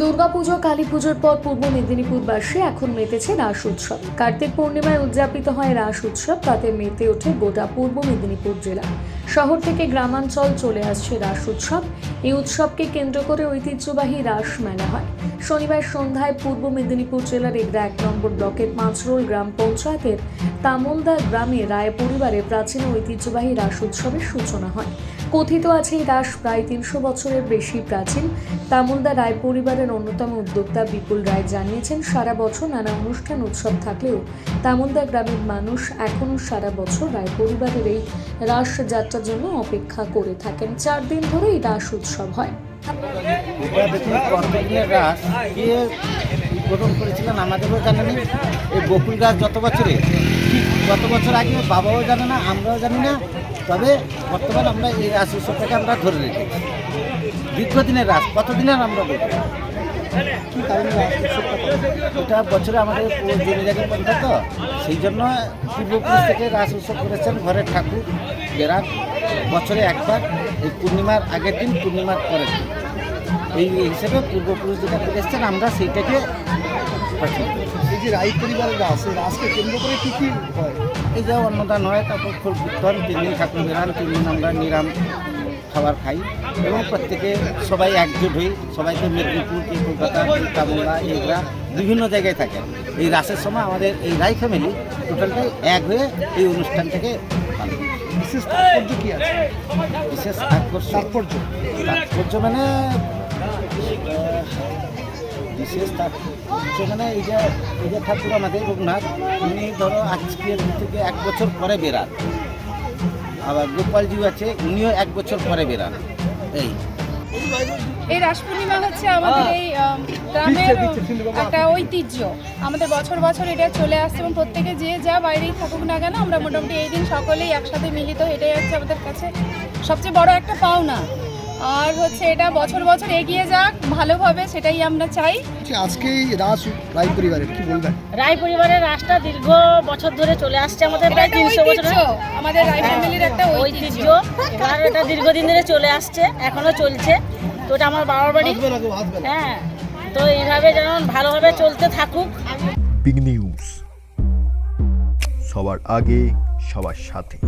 দুর্গাপুজো কালী পুজোর পর পূর্ব মেদিনীপুরবাসী এখন মেতেছে রাস উৎসব। কার্তিক পূর্ণিমায় উদযাপিত হয় রাস উৎসব, তাতে মেতে ওঠে গোটা পূর্ব মেদিনীপুর জেলা। শহর থেকে গ্রামাঞ্চল চলে আসছে রাস উৎসব। এই উৎসবকে কেন্দ্র করে ঐতিহ্যবাহী রাস মেলা হয়। শনিবার সন্ধ্যায় পূর্ব মেদিনীপুর জেলার এগরা এক নম্বর ব্লকের পাঁচরোল গ্রাম পঞ্চায়েতের তামলদা গ্রামে রায় পরিবারে প্রাচীন ঐতিহ্যবাহী রাস উৎসবের সূচনা হয়। কথিত আছে এই রাস প্রায় তিনশো বছরের বেশি প্রাচীন। তামুলদা রায় পরিবারের অন্যতম উদ্যোক্তা বিপুল রায় জানিয়েছেন, সারা বছর নানা অনুষ্ঠান উৎসব থাকলেও তামুলদা গ্রামের মানুষ এখনও সারা বছর রায় পরিবারের এই রাস যাত্রার জন্য অপেক্ষা করে থাকেন। চার দিন ধরে এই রাস উৎসব হয়। এটা রাস। কে উদ্বোধন করেছিলেন আমাদেরও জানা নেই। এই বকুল গাছ যত বছরে গত বছর আগে বাবাও জানে না, আমরাও জানি না। তবে বর্তমান আমরা এই রাস উৎসবটাকে আমরা ধরে রেখেছি। দীর্ঘদিনের রাস, কতদিনের আমরা বলব? কি কারণে এটা বছরে আমাদের জমি জায়গার পন্থা তো সেই জন্য পূর্বপুরুষ থেকে রাস উৎসব করেছেন ঘরের ঠাকুর গ্রাম বছরে একবার এই পূর্ণিমার আগের দিন পূর্ণিমার পরের দিন। এই হিসেবে পূর্বপুরুষ যেটা করে এসছেন আমরা সেইটাকে এই যে রাই পরিবারের রাস এই রাসকে কেন্দ্র করে কি কি হয়? এই যে অন্নদান হয় তারপর ফুল কীর্তন তিন দিন ঠাকুর বেরান তিন দিন আমরা নিরাম খাবার খাই এবং প্রত্যেকে সবাই একজোট হই। সবাই তো মেদিনীপুর কি কলকাতা কি কামলা এগুলা বিভিন্ন জায়গায় থাকে। এই রাসের সময় আমাদের এই রাই ফ্যামিলি টোটালটাই এক হয়ে এই অনুষ্ঠানটাকে পালন বিশেষ তাৎপর্য কি আছে? বিশেষ তাৎপর্য? তাৎপর্য? মানে বিশেষ তাৎপর্য মানে এই যে এই যে ঠাকুর আমাদের রঘুনাথ উনি ধরো আজকের থেকে এক বছর পরে বেরান। আবার গোপালজিও আছে উনিও এক বছর পরে বেরান। এই। এই রাস পূর্ণিমা হচ্ছে আমাদের এই গ্রামের একটা ঐতিহ্য। আমাদের বছর বছর এটা চলে আসছে এবং প্রত্যেকে যে যা বাইরেই থাকুক না কেন আমরা মোটামুটি এই দিন সকলেই একসাথে মিলিত এটাই হচ্ছে আমাদের কাছে। সবচেয়ে বড় একটা পাওনা। আর হচ্ছে এটা বছর বছর এগিয়ে যাক ভালোভাবে সেটাই আমরা চাই। যে আজকে এই রাস রাই পরিবারের কি বলবেন? রায় পরিবারের রাসটা দীর্ঘ বছর ধরে চলে আসছে আমাদের প্রায় তিনশো বছর আমাদের রাই ফ্যামিলির একটা ঐতিহ্য। ঐতিহ্য। এবার এটা দীর্ঘদিন ধরে চলে আসছে এখনও চলছে। তো এটা আমার বাবার বাড়ি। হ্যাঁ তো এইভাবে যেমন ভালোভাবে চলতে থাকুক। বিগ নিউজ সবার আগে সবার সাথে।